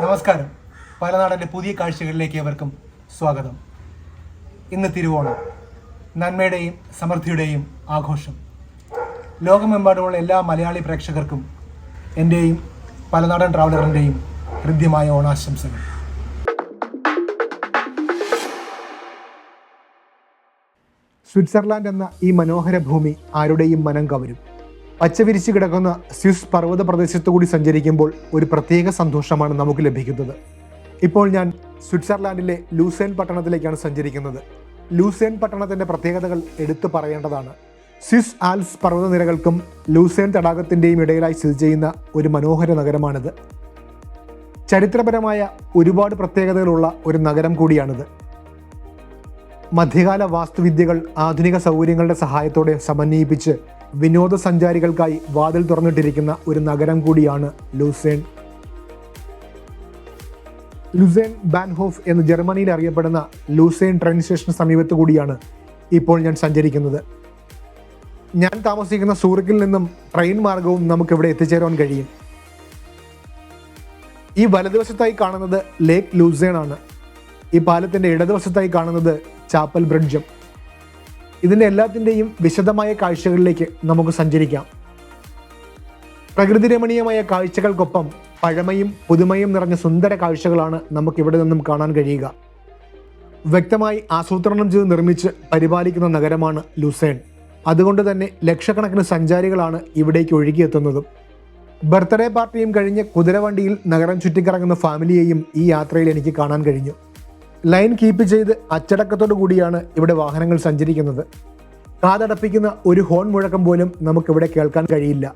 നമസ്കാരം. പലനാടന്റെ പുതിയ കാഴ്ചകളിലേക്ക് ഏവർക്കും സ്വാഗതം. ഇന്ന് തിരുവോണം. നന്മയുടെയും സമൃദ്ധിയുടെയും ആഘോഷം. ലോകമെമ്പാടുമുള്ള എല്ലാ മലയാളി പ്രേക്ഷകർക്കും എന്റെയും പലനാടൻ ട്രാവലറിന്റെയും ഹൃദ്യമായ ഓണാശംസകൾ. സ്വിറ്റ്സർലാൻഡ് എന്ന ഈ മനോഹര ഭൂമി ആരുടെയും മനം കവരും? പച്ചവിരിച്ചു കിടക്കുന്ന സ്വിസ് പർവത പ്രദേശത്തു കൂടി സഞ്ചരിക്കുമ്പോൾ ഒരു പ്രത്യേക സന്തോഷമാണ് നമുക്ക് ലഭിക്കുന്നത്. ഇപ്പോൾ ഞാൻ സ്വിറ്റ്സർലാൻഡിലെ ലൂസേൻ പട്ടണത്തിലേക്കാണ് സഞ്ചരിക്കുന്നത്. ലൂസേൻ പട്ടണത്തിന്റെ പ്രത്യേകതകൾ എടുത്തു പറയേണ്ടതാണ്. സ്വിസ് ആൽസ് പർവതനിരകൾക്കും ലൂസേൻ തടാകത്തിന്റെയും ഇടയിലായി സ്ഥിതി ചെയ്യുന്ന ഒരു മനോഹര നഗരമാണിത്. ചരിത്രപരമായ ഒരുപാട് പ്രത്യേകതകളുള്ള ഒരു നഗരം കൂടിയാണിത്. മധ്യകാല വാസ്തുവിദ്യകൾ ആധുനിക സൗകര്യങ്ങളുടെ സഹായത്തോടെ സമന്വയിപ്പിച്ച് വിനോദസഞ്ചാരികൾക്കായി വാതിൽ തുറന്നിട്ടിരിക്കുന്ന ഒരു നഗരം കൂടിയാണ് ലൂസേൺ. ലുസേൺ ബാൻഹോഫ് എന്ന് ജർമ്മനിയിൽ അറിയപ്പെടുന്ന ലൂസേൺ ട്രെയിൻ സ്റ്റേഷന് സമീപത്ത് കൂടിയാണ് ഇപ്പോൾ ഞാൻ സഞ്ചരിക്കുന്നത്. ഞാൻ താമസിക്കുന്ന സൂറിക്കിൽ നിന്നും ട്രെയിൻ മാർഗവും നമുക്ക് ഇവിടെ എത്തിച്ചേരാൻ കഴിയും. ഈ വലതുവശത്തായി കാണുന്നത് ലേക്ക് ലൂസേൺ ആണ്. ഈ പാലത്തിന്റെ ഇടതുവശത്തായി കാണുന്നത് ചാപ്പൽ ബ്രിഡ്ജും. ഇതിന്റെ എല്ലാത്തിന്റെയും വിശദമായ കാഴ്ചകളിലേക്ക് നമുക്ക് സഞ്ചരിക്കാം. പ്രകൃതി രമണീയമായ കാഴ്ചകൾക്കൊപ്പം പഴമയും പുതുമയും നിറഞ്ഞ സുന്ദര കാഴ്ചകളാണ് നമുക്ക് ഇവിടെ നിന്നും കാണാൻ കഴിയുക. വ്യക്തമായി ആസൂത്രണം ചെയ്ത് നിർമ്മിച്ച് പരിപാലിക്കുന്ന നഗരമാണ് ലുസേൺ. അതുകൊണ്ട് തന്നെ ലക്ഷക്കണക്കിന് സഞ്ചാരികളാണ് ഇവിടേക്ക് ഒഴുകിയെത്തുന്നതും. ബർത്ത്ഡേ പാർട്ടിയും കഴിഞ്ഞ് കുതിരവണ്ടിയിൽ നഗരം ചുറ്റിക്കറങ്ങുന്ന ഫാമിലിയെയും ഈ യാത്രയിൽ എനിക്ക് കാണാൻ കഴിഞ്ഞു. ലൈൻ കീപ്പ് ചെയ്ത് അച്ചടക്കത്തോടു കൂടിയാണ് ഇവിടെ വാഹനങ്ങൾ സഞ്ചരിക്കുന്നത്. കാതടപ്പിക്കുന്ന ഒരു ഹോൺ മുഴക്കം പോലും നമുക്കിവിടെ കേൾക്കാൻ കഴിയില്ല.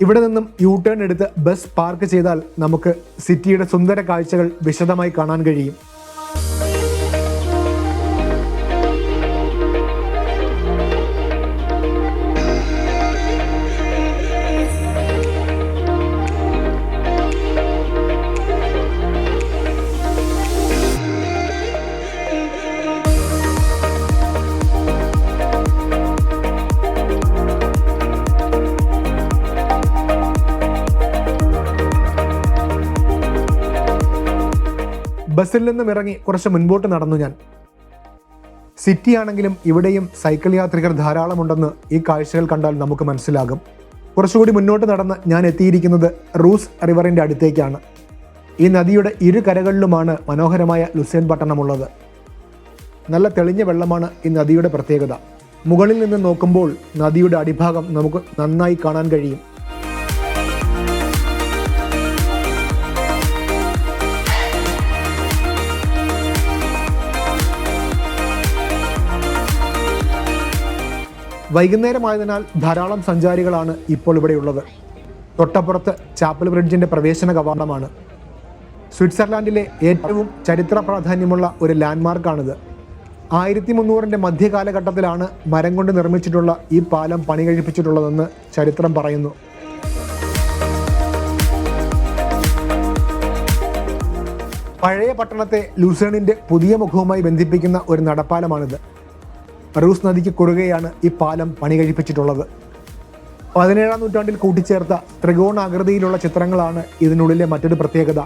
ഇവിടെ നിന്നും യു ടേൺ എടുത്ത് ബസ് പാർക്ക് ചെയ്താൽ നമുക്ക് സിറ്റിയുടെ സുന്ദര കാഴ്ചകൾ വിശദമായി കാണാൻ കഴിയും. ബസ്സിൽ നിന്നും ഇറങ്ങി കുറച്ച് മുൻപോട്ട് നടന്നു ഞാൻ. സിറ്റി ആണെങ്കിലും ഇവിടെയും സൈക്കിൾ യാത്രികർ ധാരാളമുണ്ടെന്ന് ഈ കാഴ്ചകൾ കണ്ടാൽ നമുക്ക് മനസ്സിലാകും. കുറച്ചുകൂടി മുന്നോട്ട് നടന്ന് ഞാൻ എത്തിയിരിക്കുന്നത് റൂസ് റിവറിന്റെ അടുത്തേക്കാണ്. ഈ നദിയുടെ ഇരു കരകളിലുമാണ് മനോഹരമായ ലുസേൻ പട്ടണമുള്ളത്. നല്ല തെളിഞ്ഞ വെള്ളമാണ് ഈ നദിയുടെ പ്രത്യേകത. മുകളിൽ നിന്ന് നോക്കുമ്പോൾ നദിയുടെ അടിഭാഗം നമുക്ക് നന്നായി കാണാൻ കഴിയും. വൈകുന്നേരമായതിനാൽ ധാരാളം സഞ്ചാരികളാണ് ഇപ്പോൾ ഇവിടെയുള്ളത്. തൊട്ടപ്പുറത്ത് ചാപ്പൽ ബ്രിഡ്ജിന്റെ പ്രവേശന കവാടമാണ്. സ്വിറ്റ്സർലാൻഡിലെ ഏറ്റവും ചരിത്ര പ്രാധാന്യമുള്ള ഒരു ലാൻഡ്മാർക്കാണിത്. ആയിരത്തി മുന്നൂറിന്റെ മധ്യകാലഘട്ടത്തിലാണ് മരം കൊണ്ട് നിർമ്മിച്ചിട്ടുള്ള ഈ പാലം പണി കഴിപ്പിച്ചിട്ടുള്ളതെന്ന് ചരിത്രം പറയുന്നു. പഴയ പട്ടണത്തെ ലൂസേണിന്റെ പുതിയ മുഖവുമായി ബന്ധിപ്പിക്കുന്ന ഒരു നടപ്പാലമാണിത്. റൂസ് നദിക്ക് കുറുകെയാണ് ഈ പാലം പണി കഴിപ്പിച്ചിട്ടുള്ളത് പതിനേഴാം നൂറ്റാണ്ടിൽ കൂട്ടിച്ചേർത്ത ത്രികോണാകൃതിയിലുള്ള ചിത്രങ്ങളാണ് ഇതിനുള്ളിലെ മറ്റൊരു പ്രത്യേകത.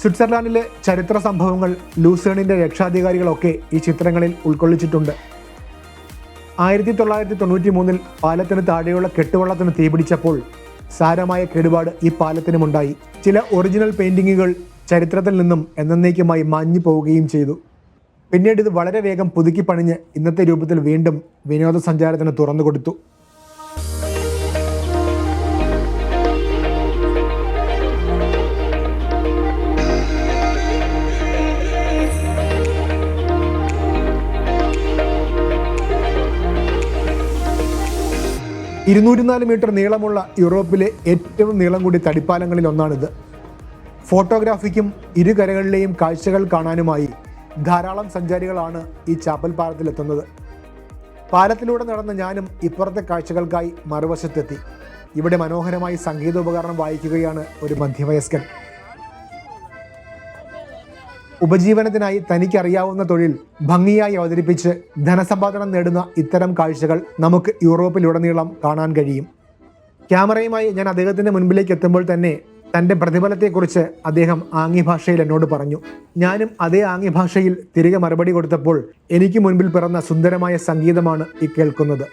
സ്വിറ്റ്സർലാൻഡിലെ ചരിത്ര സംഭവങ്ങൾ ലൂസേണിന്റെ രക്ഷാധികാരികളൊക്കെ ഈ ചിത്രങ്ങളിൽ ഉൾക്കൊള്ളിച്ചിട്ടുണ്ട്. ആയിരത്തി തൊള്ളായിരത്തി തൊണ്ണൂറ്റി മൂന്നിൽ പാലത്തിന് താഴെയുള്ള കെട്ടുവള്ളത്തിന് തീപിടിച്ചപ്പോൾ സാരമായ കേടുപാട് ഈ പാലത്തിനുമുണ്ടായി. ചില ഒറിജിനൽ പെയിന്റിങ്ങുകൾ ചരിത്രത്തിൽ നിന്നും എന്നേക്കുമായി മാഞ്ഞു പോവുകയും ചെയ്തു. പിന്നീട് ഇത് വളരെ വേഗം പുതുക്കി പണിഞ്ഞ് ഇന്നത്തെ രൂപത്തിൽ വീണ്ടും വിനോദസഞ്ചാരത്തിന് തുറന്നു കൊടുത്തു. ഇരുന്നൂറ്റിനാല് മീറ്റർ നീളമുള്ള യൂറോപ്പിലെ ഏറ്റവും നീളം കൂടി തടിപ്പാലങ്ങളിൽ ഒന്നാണിത്. ഫോട്ടോഗ്രാഫിക്കും ഇരുകരകളിലെയും കാഴ്ചകൾ കാണാനുമായി ധാരാളം സഞ്ചാരികളാണ് ഈ ചാപ്പൽ പാലത്തിലെത്തുന്നത്. പാലത്തിലൂടെ നടന്ന ഞാനും ഇപ്പുറത്തെ കാഴ്ചകൾക്കായി മറുവശത്തെത്തി. ഇവിടെ മനോഹരമായി സംഗീതോപകരണം വായിക്കുകയാണ് ഒരു മധ്യവയസ്കൻ ഉപജീവനത്തിനായി തനിക്കറിയാവുന്ന തൊഴിൽ ഭംഗിയായി അവതരിപ്പിച്ച് ധനസമ്പാദനം നേടുന്ന ഇത്തരം കാഴ്ചകൾ നമുക്ക് യൂറോപ്പിലുടനീളം കാണാൻ കഴിയും. ക്യാമറയുമായി ഞാൻ അദ്ദേഹത്തിന്റെ മുൻപിലേക്ക് എത്തുമ്പോൾ തന്നെ തന്റെ പ്രതിഫലത്തെക്കുറിച്ച് അദ്ദേഹം ആംഗ്യഭാഷയിൽ എന്നോട് പറഞ്ഞു. ഞാനും അതേ ആംഗ്യഭാഷയിൽ തിരികെ മറുപടി കൊടുത്തപ്പോൾ എനിക്ക് മുൻപിൽ പിറന്ന സുന്ദരമായ സംഗീതമാണ് ഈ കേൾക്കുന്നത്.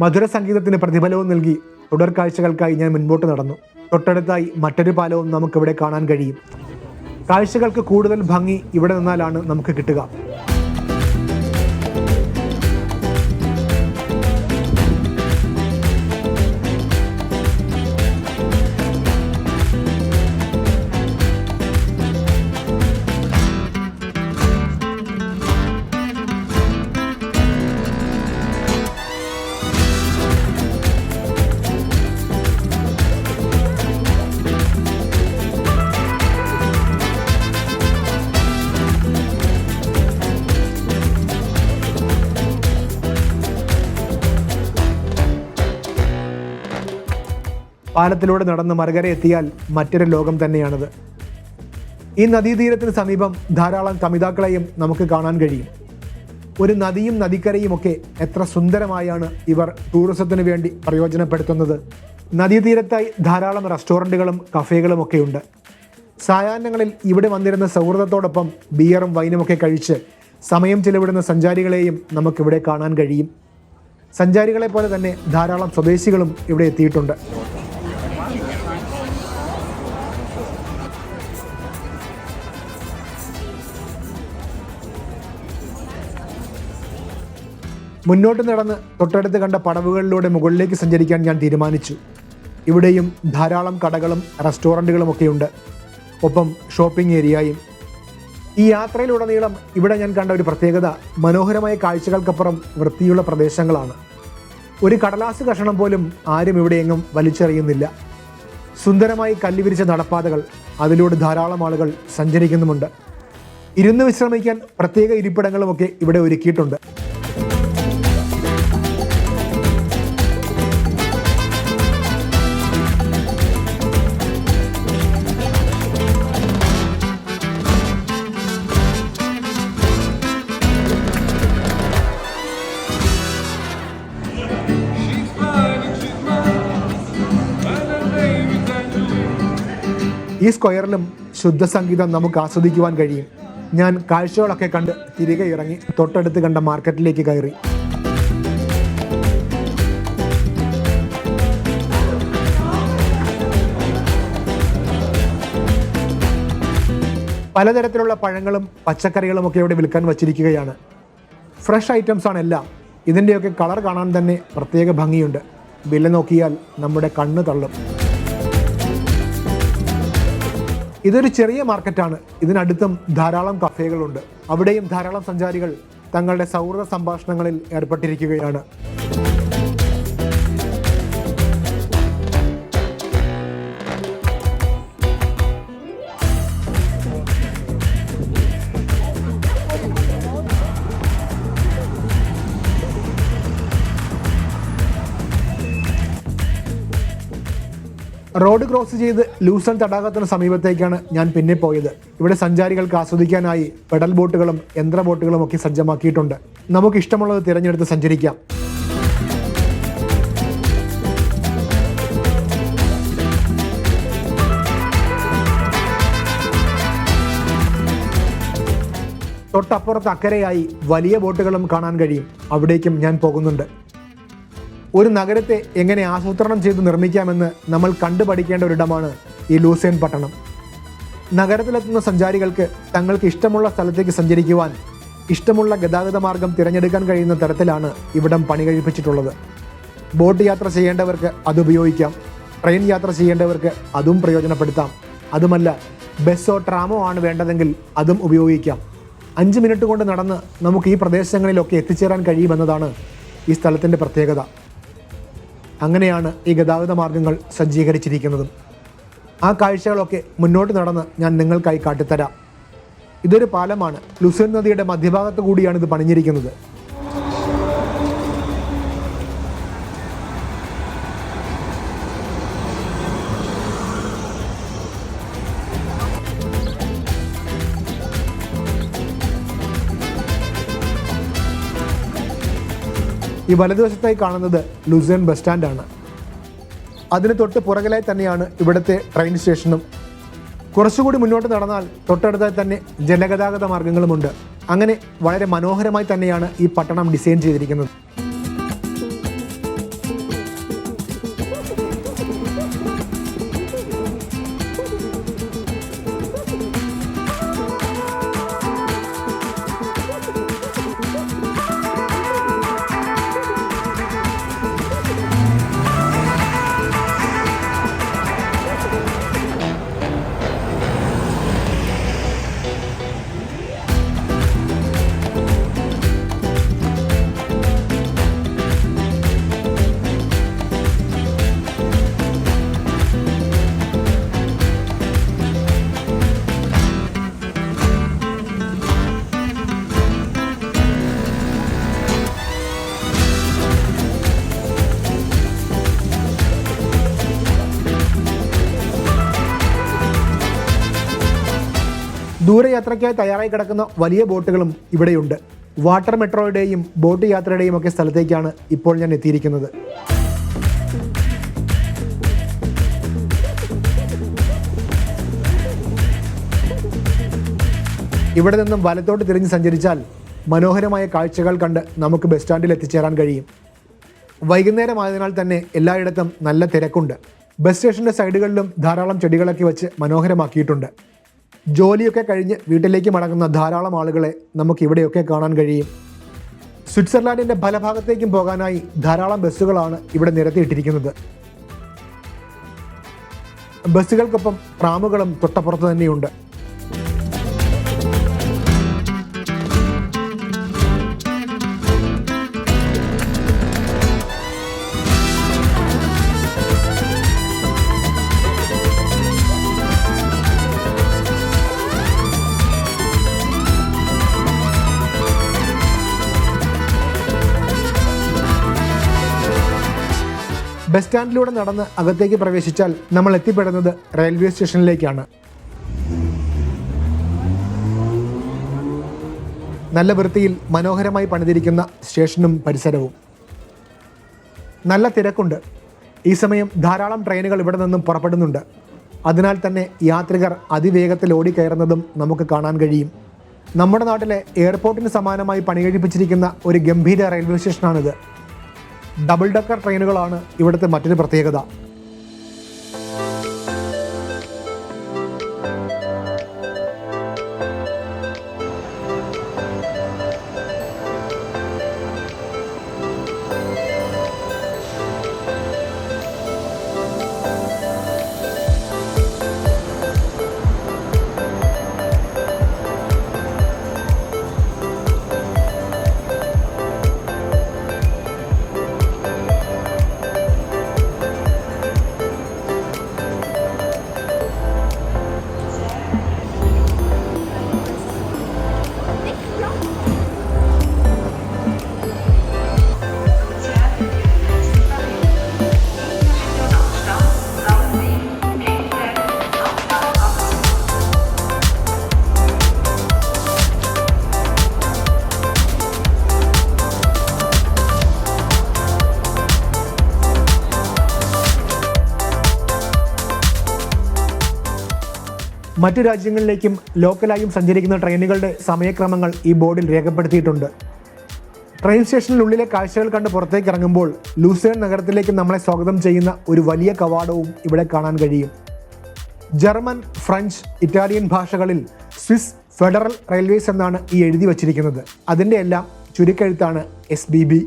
മധുര സംഗീതത്തിന് പ്രതിഫലവും നൽകി തുടർ കാഴ്ചകൾക്കായി ഞാൻ മുൻപോട്ട് നടന്നു. തൊട്ടടുത്തായി മറ്റൊരു പാലവും നമുക്കിവിടെ കാണാൻ കഴിയും. കാഴ്ചകൾക്ക് കൂടുതൽ ഭംഗി ഇവിടെ നിന്നാലാണ് നമുക്ക് കിട്ടുക. പാലത്തിലൂടെ നടന്ന് മറുകര എത്തിയാൽ മറ്റൊരു ലോകം തന്നെയാണത്. ഈ നദീതീരത്തിന് സമീപം ധാരാളം കമിതാക്കളെയും നമുക്ക് കാണാൻ കഴിയും. ഒരു നദിയും നദിക്കരയും ഒക്കെ എത്ര സുന്ദരമായാണ് ഇവർ ടൂറിസത്തിന് വേണ്ടി പ്രയോജനപ്പെടുത്തുന്നത്. നദീതീരത്തായി ധാരാളം റെസ്റ്റോറന്റുകളും കഫേകളും ഒക്കെ ഉണ്ട്. സായാഹ്നങ്ങളിൽ ഇവിടെ വന്നിരുന്ന സൗഹൃദത്തോടൊപ്പം ബിയറും വൈനും ഒക്കെ കഴിച്ച് സമയം ചിലവിടുന്ന സഞ്ചാരികളെയും നമുക്കിവിടെ കാണാൻ കഴിയും. സഞ്ചാരികളെ പോലെ തന്നെ ധാരാളം സ്വദേശികളും ഇവിടെ എത്തിയിട്ടുണ്ട്. മുന്നോട്ട് നടന്ന് തൊട്ടടുത്ത് കണ്ട പടവുകളിലൂടെ മുകളിലേക്ക് സഞ്ചരിക്കാൻ ഞാൻ തീരുമാനിച്ചു. ഇവിടെയും ധാരാളം കടകളും റെസ്റ്റോറന്റുകളും ഒക്കെയുണ്ട്. ഒപ്പം ഷോപ്പിംഗ് ഏരിയയും. ഈ യാത്രയിലുടനീളം ഇവിടെ ഞാൻ കണ്ട ഒരു പ്രത്യേകത മനോഹരമായ കാഴ്ചകൾക്കപ്പുറം വൃത്തിയുള്ള പ്രദേശങ്ങളാണ്. ഒരു കടലാസ് കഷണം പോലും ആരും ഇവിടെയെങ്ങും വലിച്ചെറിയുന്നില്ല. സുന്ദരമായി കല്ലുവിരിച്ച നടപ്പാതകൾ അതിലൂടെ ധാരാളം ആളുകൾ സഞ്ചരിക്കുന്നുമുണ്ട്. ഇരുന്ന് വിശ്രമിക്കാൻ പ്രത്യേക ഇരിപ്പിടങ്ങളുമൊക്കെ ഇവിടെ ഒരുക്കിയിട്ടുണ്ട്. സ്ക്വയറിലും ശുദ്ധ സംഗീതം നമുക്ക് ആസ്വദിക്കുവാൻ കഴിയും. ഞാൻ കാഴ്ചകളൊക്കെ കണ്ട് തിരികെ ഇറങ്ങി തൊട്ടടുത്ത് കണ്ട മാർക്കറ്റിലേക്ക് കയറി. പലതരത്തിലുള്ള പഴങ്ങളും പച്ചക്കറികളും ഒക്കെ ഇവിടെ വിൽക്കാൻ വച്ചിരിക്കുകയാണ്. ഫ്രഷ് ഐറ്റംസ് ആണ് എല്ലാം. ഇതിന്റെയൊക്കെ കളർ കാണാൻ തന്നെ പ്രത്യേക ഭംഗിയുണ്ട്. വില നോക്കിയാൽ നമ്മുടെ കണ്ണ് തള്ളും. ഇതൊരു ചെറിയ മാർക്കറ്റാണ്. ഇതിനടുത്തും ധാരാളം കഫേകളുണ്ട്. അവിടെയും ധാരാളം സഞ്ചാരികൾ തങ്ങളുടെ സൗഹൃദ സംഭാഷണങ്ങളിൽ ഏർപ്പെട്ടിരിക്കുകയാണ്. റോഡ് ക്രോസ് ചെയ്ത് ലൂസൺ തടാകത്തിന് സമീപത്തേക്കാണ് ഞാൻ പിന്നെ പോയത്. ഇവിടെ സഞ്ചാരികൾക്ക് ആസ്വദിക്കാനായി പെഡൽ ബോട്ടുകളും യന്ത്ര ബോട്ടുകളും ഒക്കെ സജ്ജമാക്കിയിട്ടുണ്ട്. നമുക്ക് ഇഷ്ടമുള്ളത് തിരഞ്ഞെടുത്ത് സഞ്ചരിക്കാം. തൊട്ടപ്പുറത്ത് അക്കരയായി വലിയ ബോട്ടുകളും കാണാൻ കഴിയും. അവിടേക്കും ഞാൻ പോകുന്നുണ്ട്. ഒരു നഗരത്തെ എങ്ങനെ ആസൂത്രണം ചെയ്ത് നിർമ്മിക്കാമെന്ന് നമ്മൾ കണ്ടു പഠിക്കേണ്ട ഒരിടമാണ് ഈ ലൂസേൻ പട്ടണം. നഗരത്തിലെത്തുന്ന സഞ്ചാരികൾക്ക് തങ്ങൾക്ക് ഇഷ്ടമുള്ള സ്ഥലത്തേക്ക് സഞ്ചരിക്കുവാൻ ഇഷ്ടമുള്ള ഗതാഗത മാർഗം തിരഞ്ഞെടുക്കാൻ കഴിയുന്ന തരത്തിലാണ് ഇവിടം പണി കഴിപ്പിച്ചിട്ടുള്ളത്. ബോട്ട് യാത്ര ചെയ്യേണ്ടവർക്ക് അത് ഉപയോഗിക്കാം. ട്രെയിൻ യാത്ര ചെയ്യേണ്ടവർക്ക് അതും പ്രയോജനപ്പെടുത്താം. അതുമല്ല ബസ്സോ ട്രാമോ ആണ് വേണ്ടതെങ്കിൽ അതും ഉപയോഗിക്കാം. അഞ്ച് മിനിറ്റ് കൊണ്ട് നടന്ന് നമുക്ക് ഈ പ്രദേശങ്ങളിലൊക്കെ എത്തിച്ചേരാൻ കഴിയുമെന്നതാണ് ഈ സ്ഥലത്തിന്റെ പ്രത്യേകത. അങ്ങനെയാണ് ഈ ഗതാഗത മാർഗങ്ങൾ സജ്ജീകരിച്ചിരിക്കുന്നത്. ആ കാഴ്ചകളൊക്കെ മുന്നോട്ട് നടന്ന് ഞാൻ നിങ്ങൾക്കായി കാട്ടിത്തരാം. ഇതൊരു പാലമാണ്. ലുസൻ നദിയുടെ മധ്യഭാഗത്ത് കൂടിയാണ് ഇത് പണിഞ്ഞിരിക്കുന്നത്. ഈ വലതുവശത്തായി കാണുന്നത് ലുസേൺ ബസ് സ്റ്റാൻഡാണ്. അതിന് തൊട്ട് പുറകിലായി തന്നെയാണ് ഇവിടുത്തെ ട്രെയിൻ സ്റ്റേഷനും കുറച്ചുകൂടി മുന്നോട്ട് നടന്നാൽ തൊട്ടടുത്തായി തന്നെ ജലഗതാഗത മാർഗങ്ങളുമുണ്ട് അങ്ങനെ വളരെ മനോഹരമായി തന്നെയാണ് ഈ പട്ടണം ഡിസൈൻ ചെയ്തിരിക്കുന്നത്. ദൂരയാത്രയ്ക്കായി തയ്യാറായി കിടക്കുന്ന വലിയ ബോട്ടുകളും ഇവിടെയുണ്ട്. വാട്ടർ മെട്രോയുടെയും ബോട്ട് യാത്രയുടെയും ഒക്കെ സ്ഥലത്തേക്കാണ് ഇപ്പോൾ ഞാൻ എത്തിയിരിക്കുന്നത്. ഇവിടെ നിന്നും വലത്തോട്ട് തിരിഞ്ഞ് സഞ്ചരിച്ചാൽ മനോഹരമായ കാഴ്ചകൾ കണ്ട് നമുക്ക് ബസ് സ്റ്റാൻഡിൽ എത്തിച്ചേരാൻ കഴിയും. വൈകുന്നേരമായതിനാൽ തന്നെ എല്ലായിടത്തും നല്ല തിരക്കുണ്ട്. ബസ് സ്റ്റേഷന്റെ സൈഡുകളിലും ധാരാളം ചെടികളൊക്കെ വെച്ച് മനോഹരമാക്കിയിട്ടുണ്ട്. ജോലിയൊക്കെ കഴിഞ്ഞ് വീട്ടിലേക്ക് മടങ്ങുന്ന ധാരാളം ആളുകളെ നമുക്ക് ഇവിടെയൊക്കെ കാണാൻ കഴിയും. സ്വിറ്റ്സർലാൻഡിന്റെ പല ഭാഗത്തേക്കും പോകാനായി ധാരാളം ബസ്സുകളാണ് ഇവിടെ നിരത്തിയിട്ടിരിക്കുന്നത്. ബസ്സുകൾക്കൊപ്പം റാമുകളും തൊട്ടപ്പുറത്ത് തന്നെയുണ്ട്. ബസ് സ്റ്റാൻഡിലൂടെ നടന്ന് അകത്തേക്ക് പ്രവേശിച്ചാൽ നമ്മൾ എത്തിപ്പെടുന്നത് റെയിൽവേ സ്റ്റേഷനിലേക്കാണ്. നല്ല വൃത്തിയിൽ മനോഹരമായി പണിതിരിക്കുന്ന സ്റ്റേഷനും പരിസരവും. നല്ല തിരക്കുണ്ട്. ഈ സമയം ധാരാളം ട്രെയിനുകൾ ഇവിടെ നിന്നും പുറപ്പെടുന്നുണ്ട്. അതിനാൽ തന്നെ യാത്രികർ അതിവേഗത്തിൽ ഓടിക്കയറുന്നതും നമുക്ക് കാണാൻ കഴിയും. നമ്മുടെ നാട്ടിലെ എയർപോർട്ടിന് സമാനമായി പണികഴിപ്പിച്ചിരിക്കുന്ന ഒരു ഗംഭീര റെയിൽവേ സ്റ്റേഷനാണിത്. ഡബിൾ ഡക്കർ ട്രെയിനുകളാണ് ഇവിടുത്തെ മറ്റൊരു പ്രത്യേകത. മറ്റു രാജ്യങ്ങളിലേക്കും ലോക്കലായും സഞ്ചരിക്കുന്ന ട്രെയിനുകളുടെ സമയക്രമങ്ങൾ ഈ ബോർഡിൽ രേഖപ്പെടുത്തിയിട്ടുണ്ട്. ട്രെയിൻ സ്റ്റേഷനിലുള്ളിലെ കാഴ്ചകൾ കണ്ട് പുറത്തേക്ക് ഇറങ്ങുമ്പോൾ ലൂസേൺ നഗരത്തിലേക്ക് നമ്മളെ സ്വാഗതം ചെയ്യുന്ന ഒരു വലിയ കവാടവും ഇവിടെ കാണാൻ കഴിയും. ജർമ്മൻ ഫ്രഞ്ച് ഇറ്റാലിയൻ ഭാഷകളിൽ സ്വിസ് ഫെഡറൽ റെയിൽവേസ് എന്നാണ് ഈ എഴുതി വച്ചിരിക്കുന്നത്. അതിന്റെ എല്ലാം ചുരുക്കെഴുത്താണ് എസ് ബി ബി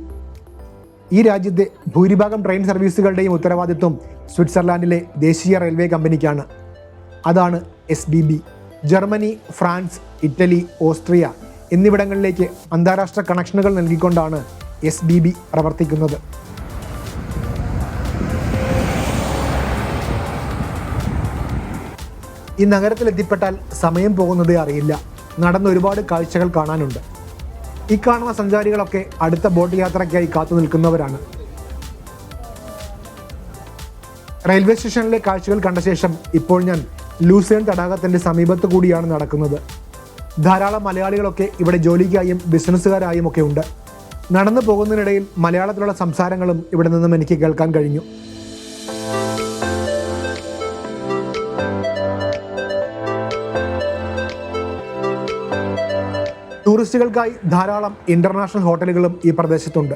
ഈ രാജ്യത്തെ ഭൂരിഭാഗം ട്രെയിൻ സർവീസുകളുടെയും ഉത്തരവാദിത്വം സ്വിറ്റ്സർലാൻഡിലെ ദേശീയ റെയിൽവേ കമ്പനിക്കാണ്. അതാണ് S B B Germany France Italy Austria എന്നിവിടങ്ങളിലേക്ക് അന്താരാഷ്ട്ര കണക്ഷനുകൾ നൽകിക്കൊണ്ടാണ് എസ് ബി ബി പ്രവർത്തിക്കുന്നത്. ഈ നഗരത്തിലെത്തിപ്പെട്ടാൽ സമയം പോകുന്നതേ അറിയില്ല. നടന്ന് ഒരുപാട് കാഴ്ചകൾ കാണാനുണ്ട്. ഈ കാണുന്ന സഞ്ചാരികളൊക്കെ അടുത്ത ബോട്ട് യാത്രയ്ക്കായി കാത്തു നിൽക്കുന്നവരാണ്. റെയിൽവേ സ്റ്റേഷനിലെ കാഴ്ചകൾ കണ്ട ശേഷം ഇപ്പോൾ ഞാൻ ലൂസേൺ തടാകത്തിന്റെ സമീപത്ത് കൂടിയാണ് നടക്കുന്നത്. ധാരാളം മലയാളികളൊക്കെ ഇവിടെ ജോലിക്കായും ബിസിനസ്സുകാരായും ഒക്കെ ഉണ്ട്. നടന്നു പോകുന്നതിനിടയിൽ മലയാളത്തിലുള്ള സംസാരങ്ങളും ഇവിടെ നിന്നും എനിക്ക് കേൾക്കാൻ കഴിഞ്ഞു. ടൂറിസ്റ്റുകൾക്കായി ധാരാളം ഇന്റർനാഷണൽ ഹോട്ടലുകളും ഈ പ്രദേശത്തുണ്ട്.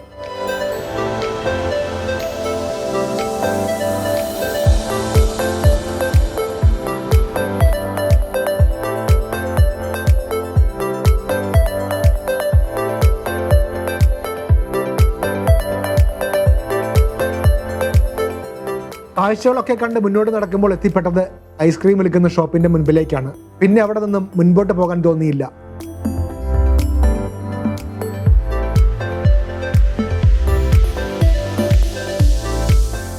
കാഴ്ചകളൊക്കെ കണ്ട് മുന്നോട്ട് നടക്കുമ്പോൾ എത്തിപ്പെട്ടത് ഐസ്ക്രീം വിൽക്കുന്ന ഷോപ്പിന്റെ മുൻപിലേക്കാണ്. പിന്നെ അവിടെ നിന്നും മുൻപോട്ട് പോകാൻ തോന്നിയില്ല.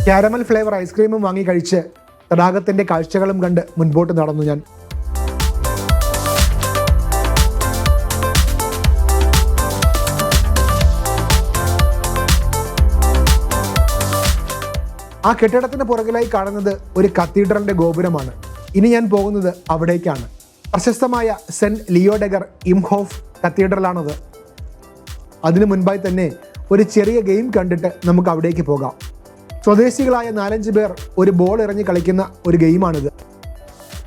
കാരമൽ ഫ്ലേവർ ഐസ്ക്രീമും വാങ്ങി കഴിച്ച് തടാകത്തിന്റെ കാഴ്ചകളും കണ്ട് മുൻപോട്ട് നടന്നു ഞാൻ. ആ കെട്ടിടത്തിന് പുറകിലായി കാണുന്നത് ഒരു കത്തീഡ്രലിന്റെ ഗോപുരമാണ്. ഇനി ഞാൻ പോകുന്നത് അവിടേക്കാണ്. പ്രശസ്തമായ സെന്റ് ലിയോഡെഗർ ഇംഹോഫ് കത്തീഡ്രലാണത്. അതിനു മുൻപായി തന്നെ ഒരു ചെറിയ ഗെയിം കണ്ടിട്ട് നമുക്ക് അവിടേക്ക് പോകാം. സ്വദേശികളായ നാലഞ്ച് പേർ ഒരു ബോൾ എറിഞ്ഞ് കളിക്കുന്ന ഒരു ഗെയിമാണിത്.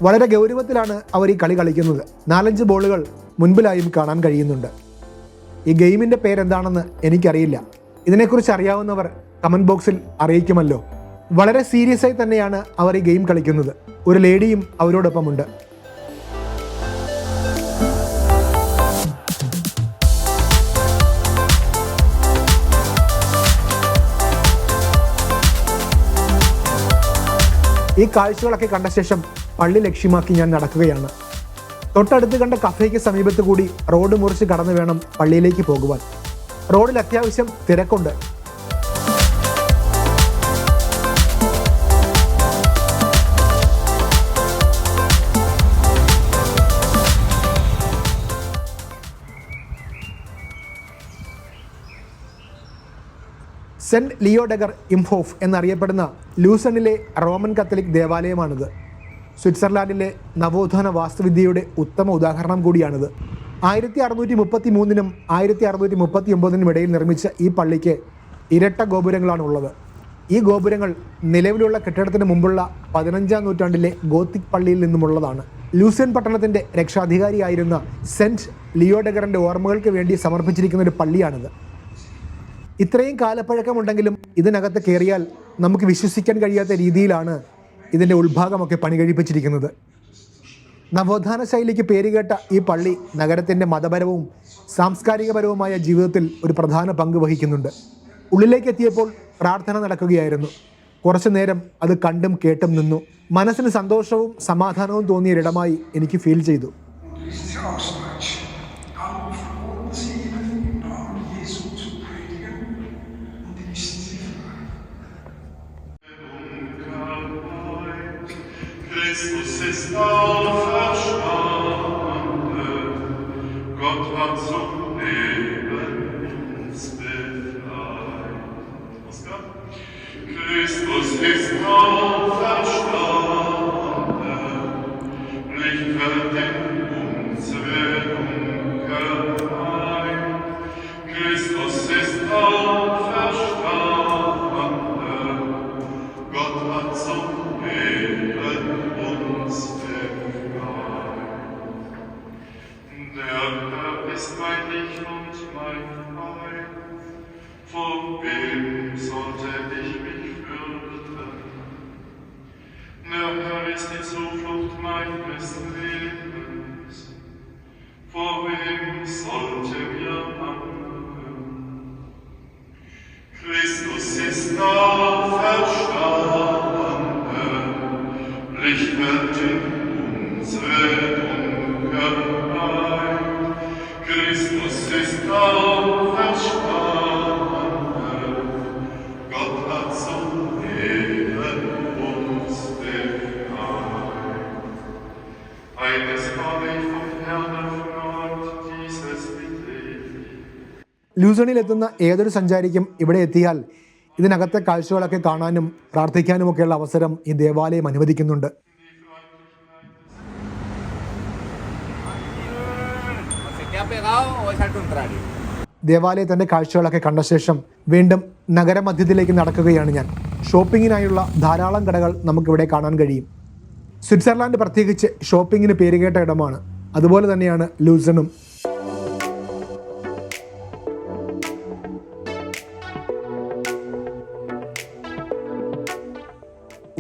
വളരെ ഗൗരവത്തിലാണ് അവർ ഈ കളി കളിക്കുന്നത്. നാലഞ്ച് ബോളുകൾ മുൻപിലായും കാണാൻ കഴിയുന്നുണ്ട്. ഈ ഗെയിമിന്റെ പേരെന്താണെന്ന് എനിക്കറിയില്ല. ഇതിനെക്കുറിച്ച് അറിയാവുന്നവർ കമന്റ് ബോക്സിൽ അറിയിക്കുമല്ലോ. വളരെ സീരിയസ് ആയി തന്നെയാണ് അവർ ഈ ഗെയിം കളിക്കുന്നത്. ഒരു ലേഡിയും അവരോടൊപ്പമുണ്ട്. ഈ കാഴ്ചകളൊക്കെ കണ്ട ശേഷം പള്ളി ലക്ഷ്യമാക്കി ഞാൻ നടക്കുകയാണ്. തൊട്ടടുത്ത് കണ്ട കഫേക്ക് സമീപത്ത് കൂടി റോഡ് മുറിച്ച് കടന്നു വേണം പള്ളിയിലേക്ക് പോകുവാൻ. റോഡിൽ അത്യാവശ്യം തിരക്കുണ്ട്. സെന്റ് ലിയോഡഗർ ഇംഹോഫ് എന്നറിയപ്പെടുന്ന ലൂസണിലെ റോമൻ കത്തലിക് ദേവാലയമാണിത്. സ്വിറ്റ്സർലാൻഡിലെ നവോത്ഥാന വാസ്തുവിദ്യയുടെ ഉത്തമ ഉദാഹരണം കൂടിയാണിത്. ആയിരത്തി അറുന്നൂറ്റി മുപ്പത്തി മൂന്നിനും ആയിരത്തി അറുന്നൂറ്റി മുപ്പത്തി ഒമ്പതിനും ഇടയിൽ നിർമ്മിച്ച ഈ പള്ളിക്ക് ഇരട്ട ഗോപുരങ്ങളാണ് ഉള്ളത് ഈ ഗോപുരങ്ങൾ നിലവിലുള്ള കെട്ടിടത്തിന് മുമ്പുള്ള പതിനഞ്ചാം നൂറ്റാണ്ടിലെ ഗോത്തിക് പള്ളിയിൽ നിന്നുമുള്ളതാണ്. ലൂസിയൻ പട്ടണത്തിന്റെ രക്ഷാധികാരിയായിരുന്ന സെന്റ് ലിയോഡഗറിന്റെ ഓർമ്മകൾക്ക് വേണ്ടി സമർപ്പിച്ചിരിക്കുന്ന ഒരു പള്ളിയാണിത്. ഇത്രയും കാലപ്പഴക്കമുണ്ടെങ്കിലും ഇതിനകത്ത് കയറിയാൽ നമുക്ക് വിശ്വസിക്കാൻ കഴിയാത്ത രീതിയിലാണ് ഇതിന്റെ ഉൾഭാഗമൊക്കെ പണി കഴിപ്പിച്ചിരിക്കുന്നത് നവോത്ഥാന ശൈലിക്ക് പേരുകേട്ട ഈ പള്ളി നഗരത്തിന്റെ മതപരവും സാംസ്കാരികപരവുമായ ജീവിതത്തിൽ ഒരു പ്രധാന പങ്ക് വഹിക്കുന്നുണ്ട്. ഉള്ളിലേക്ക് എത്തിയപ്പോൾ പ്രാർത്ഥന നടക്കുകയായിരുന്നു. കുറച്ചു നേരം അത് കണ്ടും കേട്ടും നിന്നു. മനസ്സിന് സന്തോഷവും സമാധാനവും തോന്നിയ ഒരിടമായി എനിക്ക് ഫീൽ ചെയ്തു. Christus ist auferstanden, Gott hat zum kindness ലൂസണിലെത്തുന്ന ഏതൊരു സഞ്ചാരിക്കും ഇവിടെ എത്തിയാൽ ഇതിനകത്തെ കാഴ്ചകളൊക്കെ കാണാനും പ്രാർത്ഥിക്കാനുമൊക്കെയുള്ള അവസരം ഈ ദേവാലയം അനുവദിക്കുന്നുണ്ട്. ദേവാലയത്തിന്റെ കാഴ്ചകളൊക്കെ കണ്ട ശേഷം വീണ്ടും നഗരമധ്യത്തിലേക്ക് നടക്കുകയാണ് ഞാൻ. ഷോപ്പിങ്ങിനായുള്ള ധാരാളം കടകൾ നമുക്കിവിടെ കാണാൻ കഴിയും. സ്വിറ്റ്സർലാൻഡ് പ്രത്യേകിച്ച് ഷോപ്പിങ്ങിന് പേരുകേട്ട ഇടമാണ്. അതുപോലെ തന്നെയാണ് ലൂസണും.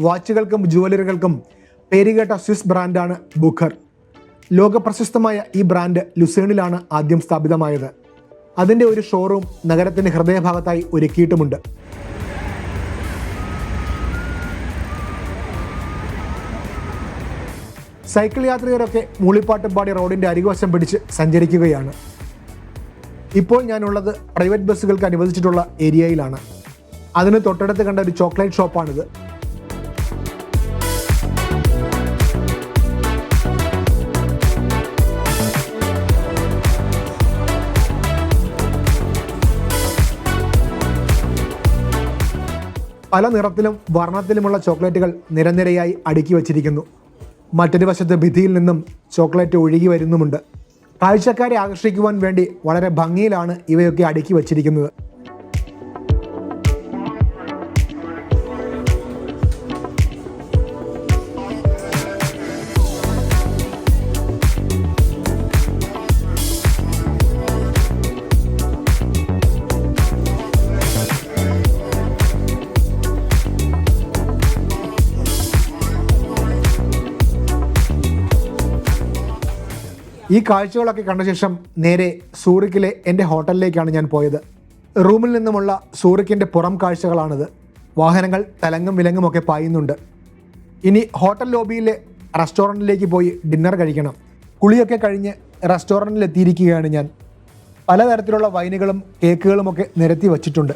വാച്ചുകൾക്കും ജുവലറികൾക്കും പേരുകേട്ട സ്വിസ് ബ്രാൻഡാണ് ബുഖർ. ലോകപ്രശസ്തമായ ഈ ബ്രാൻഡ് ലുസേണിലാണ് ആദ്യം സ്ഥാപിതമായത്. അതിന്റെ ഒരു ഷോറൂം നഗരത്തിന്റെ ഹൃദയഭാഗത്തായി ഒരുക്കിയിട്ടുമുണ്ട്. സൈക്കിൾ യാത്രികരൊക്കെ മൂളിപ്പാട്ടും പാടി റോഡിന്റെ അരികുവശം പിടിച്ച് സഞ്ചരിക്കുകയാണ്. ഇപ്പോൾ ഞാനുള്ളത് പ്രൈവറ്റ് ബസ്സുകൾക്ക് അനുവദിച്ചിട്ടുള്ള ഏരിയയിലാണ്. അതിന് തൊട്ടടുത്ത് കണ്ട ഒരു ചോക്ലേറ്റ് ഷോപ്പാണിത്. പല നിറത്തിലും വർണത്തിലുമുള്ള ചോക്ലേറ്റുകൾ നിരനിരയായി അടുക്കി വച്ചിരിക്കുന്നു. മറ്റൊരു വശത്ത് ഭിത്തിയിൽ നിന്നും ചോക്ലേറ്റ് ഒഴുകി വരുന്നുമുണ്ട്. കാഴ്ചക്കാരെ ആകർഷിക്കുവാൻ വേണ്ടി വളരെ ഭംഗിയിലാണ് ഇവയൊക്കെ അടുക്കി വച്ചിരിക്കുന്നത്. ഈ കാഴ്ചകളൊക്കെ കണ്ട ശേഷം നേരെ സൂറിക്കിലെ എന്റെ ഹോട്ടലിലേക്കാണ് ഞാൻ പോയത്. റൂമിൽ നിന്നുമുള്ള സൂറിക്കിന്റെ പുറം കാഴ്ചകളാണിത്. വാഹനങ്ങൾ തലങ്ങും വിലങ്ങുമൊക്കെ പായുന്നുണ്ട്. ഇനി ഹോട്ടൽ ലോബിയിലെ റെസ്റ്റോറന്റിലേക്ക് പോയി ഡിന്നർ കഴിക്കണം. കുളിയൊക്കെ കഴിഞ്ഞ് റെസ്റ്റോറന്റിൽ എത്തിയിരിക്കുകയാണ് ഞാൻ. പലതരത്തിലുള്ള വൈനുകളും കേക്കുകളുമൊക്കെ നിരത്തി വച്ചിട്ടുണ്ട്.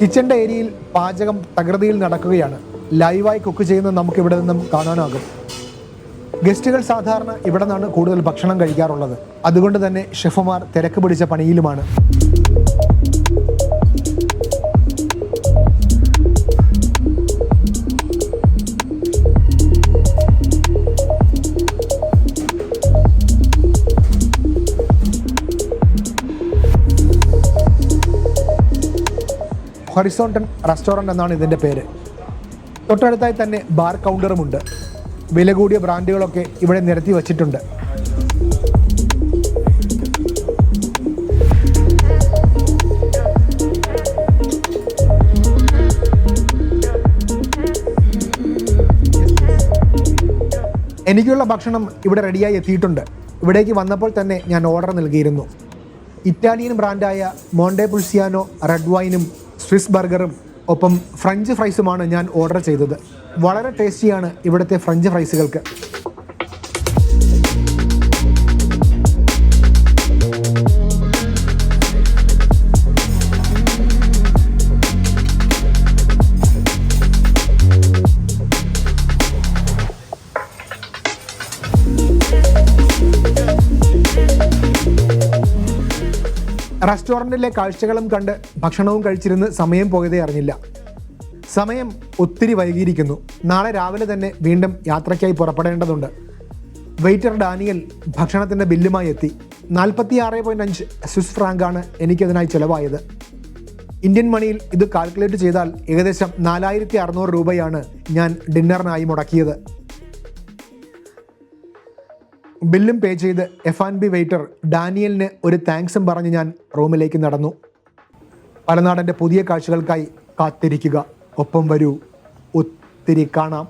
കിച്ചന്റെ ഏരിയയിൽ പാചകം തകൃതിയിൽ നടക്കുകയാണ്. ലൈവായി കുക്ക് ചെയ്യുന്നത് നമുക്ക് ഇവിടെ നിന്നും കാണാനാകും. ഗസ്റ്റുകൾ സാധാരണ ഇവിടെ നിന്നാണ് കൂടുതൽ ഭക്ഷണം കഴിക്കാറുള്ളത്. അതുകൊണ്ട് തന്നെ ഷെഫുമാർ തിരക്ക് പിടിച്ച പണിയിലുമാണ്. ഹൊറിസോണ്ടൻ റെസ്റ്റോറന്റ് എന്നാണ് ഇതിന്റെ പേര്. തൊട്ടടുത്തായി തന്നെ ബാർ കൗണ്ടറുമുണ്ട്. വില കൂടിയ ബ്രാൻഡുകളൊക്കെ ഇവിടെ നിരത്തി വച്ചിട്ടുണ്ട്. എനിക്കുള്ള ഭക്ഷണം ഇവിടെ റെഡിയായി എത്തിയിട്ടുണ്ട്. ഇവിടേക്ക് വന്നപ്പോൾ തന്നെ ഞാൻ ഓർഡർ നൽകിയിരുന്നു. ഇറ്റാലിയൻ ബ്രാൻഡായ മോണ്ടെ പുൾസിയാനോ റെഡ് വൈനും സ്വിസ് ബർഗറും ഒപ്പം ഫ്രഞ്ച് ഫ്രൈസുമാണ് ഞാൻ ഓർഡർ ചെയ്തത്. വളരെ ടേസ്റ്റിയാണ് ഇവിടുത്തെ ഫ്രഞ്ച് ഫ്രൈസുകൾക്ക്. റെസ്റ്റോറന്റിലെ കാഴ്ചകളും കണ്ട് ഭക്ഷണവും കഴിച്ചിരുന്ന് സമയം പോയതേ അറിഞ്ഞില്ല. സമയം ഒത്തിരി വൈകിയിരിക്കുന്നു. നാളെ രാവിലെ തന്നെ വീണ്ടും യാത്രയ്ക്കായി പുറപ്പെടേണ്ടതുണ്ട്. വെയിറ്റർ ഡാനിയൽ ഭക്ഷണത്തിന്റെ ബില്ലുമായി എത്തി. നാൽപ്പത്തി ആറ് പോയിന്റ് അഞ്ച് സ്വിസ് ഫ്രാങ്കാണ് എനിക്കതിനായി ചിലവായത്. ഇന്ത്യൻ മണിയിൽ ഇത് കാൽക്കുലേറ്റ് ചെയ്താൽ ഏകദേശം നാലായിരത്തി അറുന്നൂറ് രൂപയാണ് ഞാൻ ഡിന്നറിനായി മുടക്കിയത്. ബില്ലും പേ ചെയ്ത് എഫ് ആൻഡ് ബി വെയിറ്റർ ഡാനിയലിന് ഒരു താങ്ക്സും പറഞ്ഞ് ഞാൻ റൂമിലേക്ക് നടന്നു. പലനാടന്റെ പുതിയ കാഴ്ചകൾക്കായി കാത്തിരിക്കുക. ഒപ്പം വരൂ. ഒത്തിരി കാണാം.